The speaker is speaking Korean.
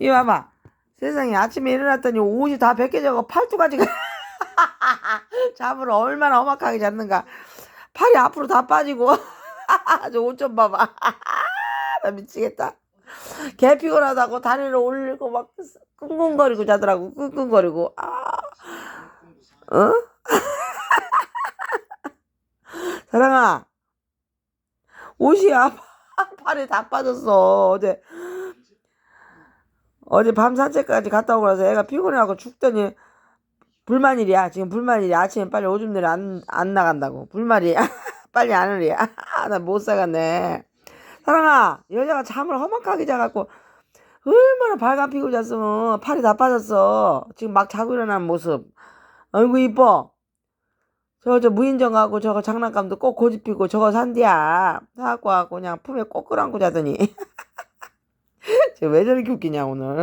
이 봐봐. 세상에 아침에 일어났더니 옷이 다 벗겨져고 팔뚝까지 잠을 얼마나 험악하게 잤는가. 팔이 앞으로 다 빠지고. 저 옷 좀 봐봐. 나 미치겠다. 개 피곤하다고 다리를 올리고 막 끙끙거리고 자더라고. 끙끙거리고. 아. 어? 사랑아. 옷이 아, 팔이 다 빠졌어. 어제 어제 밤 산책까지 갔다 오고 나서 애가 피곤해갖고 죽더니 불만일이야. 지금 불만일이야. 아침에 빨리 오줌 내려 안, 안 나간다고. 불만이야. 빨리 안 오리야. 나못 살겠네. 사랑아, 여자가 잠을 험악하게 자갖고 얼마나 발간 피고 잤으면 팔이 다 빠졌어. 지금 막 자고 일어난 모습. 아이고 이뻐. 저저 무인정 가고 저거 장난감도 꼭 고집 피고 저거 산디야. 사갖고 와갖고 그냥 품에 꼭 끌어안고 자더니. 쟤왜 저렇게 웃기냐 오늘.